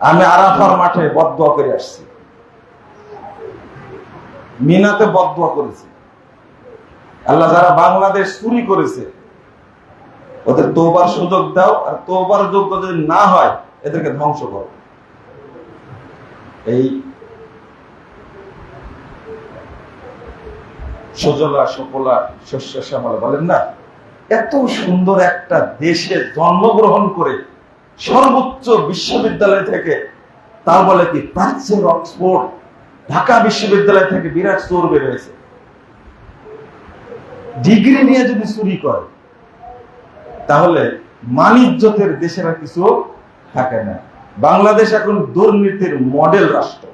আমি আরাফার মাঠে বদুয়া করে আসছি। মিনাতে বদুয়া করেছি। আল্লাহ যারা বাংলাদেশ চুরি করেছে, ওদের তোবার সুযোগ দাও, আর তোবার যোগ্য যদি না হয়, এদেরকে ধ্বংস করো। এই সজলা, সফলা, শস্য শ্যামলা বলেন না, এত সুন্দর একটা দেশে জন্মগ্রহণ করে সর্বোচ্চ বিশ্ববিদ্যালয় থেকে। তার বলে কি? প্রাচ্যের অক্সফোর্ড ঢাকা বিশ্ববিদ্যালয় থেকে বিরাট চোর হয়েছে ডিগ্রি নিয়ে যদি চুরি করে, তাহলে মানিজ্যতের দেশের কিছু থাকে না। বাংলাদেশ এখন দুর্নীতির মডেল রাষ্ট্র।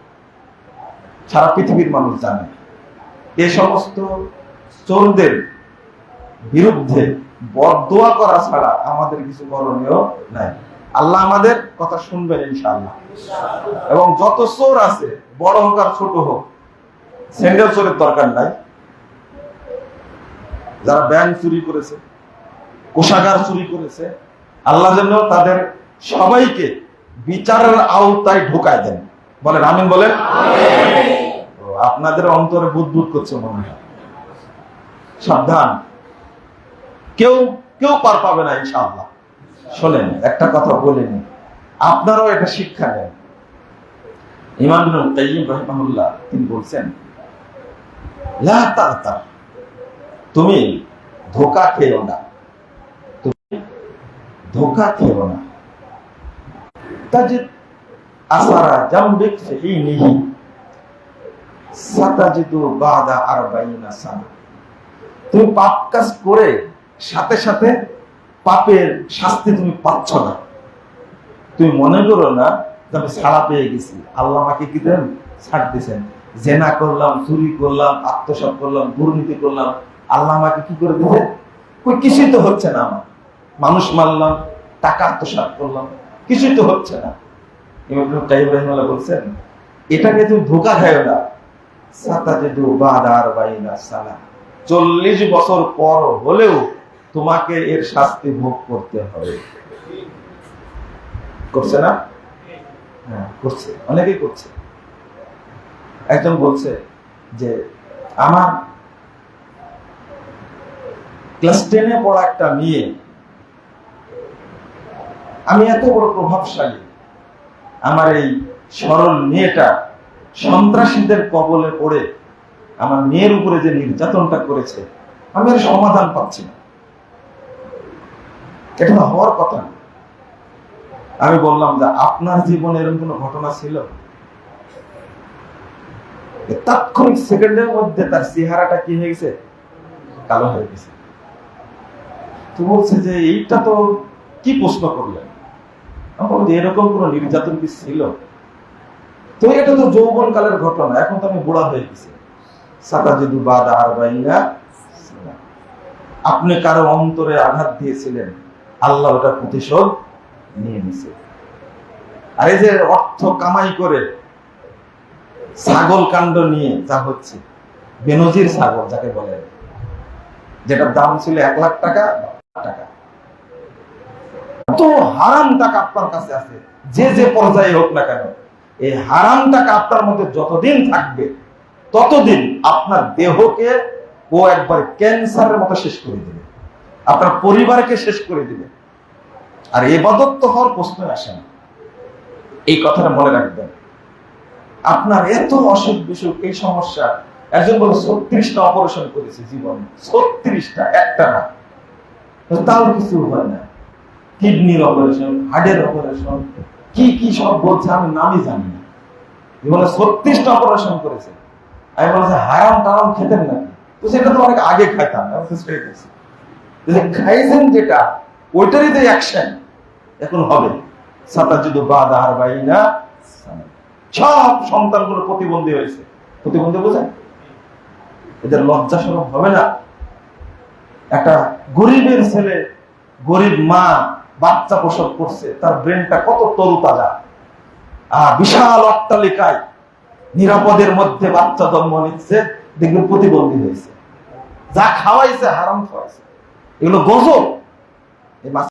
সারা পৃথিবীর মানুষ জানে। এ সমস্ত চোরদের বিরুদ্ধে বদোয়া করা ছাড়া আমাদের কিছু করণীয় নাই। আল্লাহ আমাদের কথা শুনবেন ইনশাআল্লাহ। এবং যত চোর আছে, বড় হোক আর ছোট হোক স্যান্ডেল চোরের দরকার নাই। যারা ব্যাংক চুরি করেছে, কোষাগার চুরি করেছে, আল্লাহ যেন তাদের সবাইকে বিচারের আওতায় ঢোকায় দেন। বলেন, আমিন বলেন? আপনাদের অন্তরে বুদবুদ করছে মনে হয়। সাবধান। কেউ কেউ পার পাবে না ইনশাআল্লাহ। শোনেন, একটা কথা বলিনি আপনারাও এটা শিক্ষা ইবনুল কাইয়িম তিনি বলছেন তুমি ধোকা খেও না। তুমি ধোকা না। আসারা জামবিক তুমি পাপ কাজ করে সাথে সাথে পাপের শাস্তি তুমি পাচ্ছ না। তুমি মনে করো না আমি ছাড়া পেয়ে গেছি। আল্লাহ আমাকে কি দেন? ছাড় দিছেন জেনা করলাম, চুরি করলাম, আত্মসাৎ করলাম, দুর্নীতি করলাম। আল্লাহ আমাকে কি করে দিবে? কই, কিছুই তো হচ্ছে না আমার। মানুষ মারলাম, টাকা আত্মসাৎ করলাম, কিছুই তো হচ্ছে না। বলছেন, এটাকে তুমি ধোকা খাও না। চল্লিশ বছর পর হলেও তোমাকে এর শাস্তি ভোগ করতে হবে। করছে না? হ্যাঁ করছে। অনেকেই করছে। একজন বলছে যে, আমার ক্লাস টেনে পড়া একটা মেয়ে, আমি এত বড় প্রভাবশালী। আমার এই সরল মেয়েটা সন্ত্রাসীদের কবলে পড়ে আমার মেয়ের উপরে যে নির্যাতনটা করেছে, আমি আর সমাধান পাচ্ছি না। এটা তো হওয়ার কথা না। আমি বললাম যে আপনার জীবনে এরকম কোনো ঘটনা ছিল? তাৎক্ষণিক সেকেন্ডের মধ্যে তার চেহারাটা কি হয়ে গেছে? কালো হয়ে গেছে। তো বলছে যে এইটা তো কি প্রশ্ন করলেন এরকম কোন নির্যাতন কি ছিল? তো এটা তো যৌবন কালের ঘটনা, এখন তো আমি বুড়া হয়ে গেছি। সাতাজিদু বাদ আর বাইনা। আপনি কারও অন্তরে আঘাত দিয়েছিলেন? আল্লাহ ওটা প্রতিশোধ নিয়ে নিছে। আর এই যে অর্থ কামাই করে ছাগল কাণ্ড নিয়ে যা হচ্ছে, বেনজির ছাগল যাকে বলে, যেটার দাম ছিল এক লাখ টাকা টাকা। তো হারাম টাকা আপনার কাছে আছে, যে যে পর্যায়ে হোক না কেন, এই হারাম টাকা আপনার মধ্যে যতদিন থাকবে, ততদিন আপনার দেহকে ও একবার ক্যান্সারের মতো শেষ করে দিবে। আপনার পরিবারকে শেষ করে দিবে। আর এবাদত তো হওয়ার প্রশ্ন আসে না। এই কথাটা মনে রাখবেন। আপনার এত অসুখ বিসুখ, এই সমস্যা, একজন বলে ছত্রিশটা অপারেশন করেছে জীবনে। ছত্রিশটা, একটা না। তাও কিছু হয় না। কিডনির অপারেশন, হার্টের অপারেশন, কি কি সব বলছে আমি নামই জানি না। জীবনে ছত্রিশটা অপারেশন করেছে। আমি বলছি হারাম টারাম খেতেন নাকি? তো সেটা তো অনেক আগে খাইতাম যেটা, ওইটারই তো অ্যাকশন এখন হবে। বাদা আর বাইনা সব সন্তানগুলো প্রতিবন্ধী হয়েছে। প্রতিবন্ধী এদের হবে না। একটা গরিবের ছেলে, গরিব মা বাচ্চা প্রসব করছে, তার ব্রেনটা কত তরু তাজা আহ, বিশাল অট্টালিকায় নিরাপদের মধ্যে বাচ্চা জন্ম নিচ্ছে, দেখবেন প্রতিবন্ধী হয়েছে। যা খাওয়াইছে, হারাম খাওয়াইছে। এগুলো গজব। এই